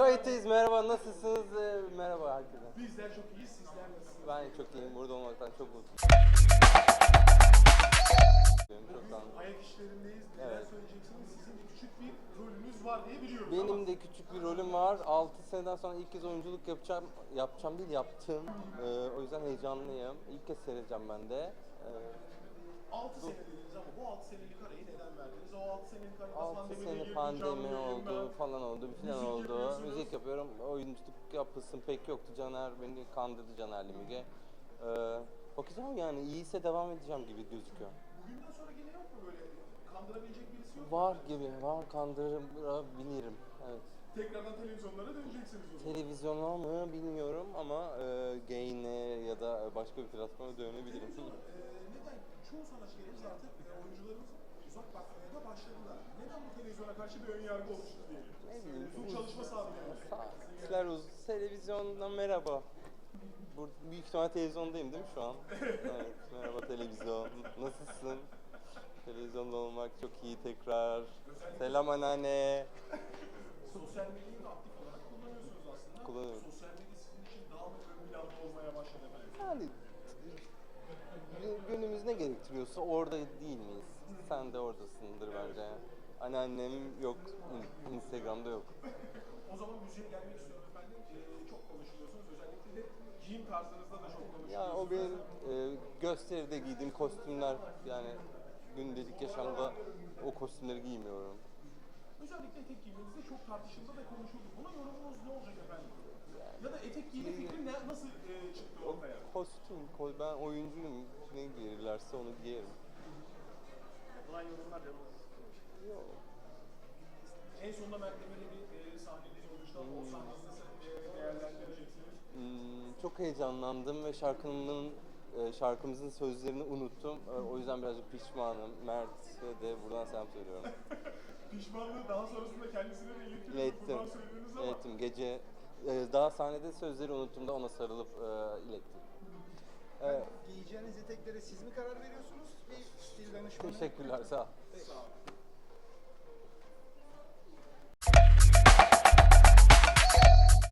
Kayıttayız. Merhaba, nasılsınız? Ee, merhaba herkese. Bizler çok iyiyiz, sizler nasılsınız? Ben çok iyiyim. Burada olmaktan çok mutluyum. Çoktan. Ayak işlerindeyiz. Neler Evet. söyleyeceksiniz? Sizin de küçük bir rolünüz var diye biliyoruz Benim de küçük bir rolüm var. 6 seneden sonra ilk kez oyunculuk yapacağım. Yapacağım değil, yaptım. Ee, o yüzden heyecanlıyım. İlk kez seyredeceğim ben de. Ee, 6 sene dediniz ama bu 6 senelik arayı 6 senelik arada 6 pandemiyle sene pandemi oldu falan oldu filan oldu. Müzik yapıyorum. Oyunculuk yapısım pek yoktu. Caner beni kandırdı Caner'le Müge. Ee, bakacağım yani iyiyse devam edeceğim gibi gözüküyor. Bugünden sonra gene yok mu böyle kandırabilecek birisi yok mu? Var gibi, var kandırabilirim. Evet. Tekrardan televizyonlara döneceksiniz o zaman. Televizyona mı bilmiyorum ama e, Gain'e ya da başka bir platforma dönebilirim. Televizyona, e, karşı bir ön yargı oluştu diyelim? Uzun bu- çalışma saatleri. Saatler uz. Televizyonda merhaba. Bu, büyük ihtimal televizyondayım değil mi şu an? evet, merhaba televizyon. Nasılsın? Televizyonda olmak çok iyi tekrar. Selam anneanne. Sosyal medyayı da aktif olarak kullanıyorsunuz aslında. Kullanıyorum. Sosyal medya sizin için daha mı ön planda olmaya başladı efendim? Yani gönlümüz ne gerektiriyorsa orada değil miyiz? Sen de oradasındır bence. Anneannem yok, in- Instagram'da yok. O zaman müziğe gelmek istiyorum efendim. Ee, çok konuşuluyorsunuz. Özellikle de giyim tarzınızda da çok konuşuluyorsunuz. Ya o benim e, gösteride giydiğim kostümler yani gündelik yaşamda o kostümleri giymiyorum. Özellikle etek giymenizde çok tartışıldı ve konuşuldu. Buna yorumunuz ne olacak efendim? Ya da etek giyme fikri ne, nasıl e, çıktı ortaya? kostüm, ko- ben oyuncuyum. Ne giyirlerse onu giyerim. En sonunda Mert Demir'le bir e, sahneniz olmuştu ama o sahneyi nasıl e, değerlendireceksiniz? Hmm, çok heyecanlandım ve şarkımın e, şarkımızın sözlerini unuttum. E, o yüzden birazcık pişmanım. Mert'e de buradan selam söylüyorum. Pişmanlığı daha sonrasında kendisine de. Buradan söylediniz ama. İlettim. Gece e, daha sahnede sözleri unuttum da ona sarılıp e, ilettim. Evet. Giyeceğiniz eteklere siz mi karar veriyorsunuz? Bir stil danışmanı. Teşekkürler. Sağ ol. Sağ olun.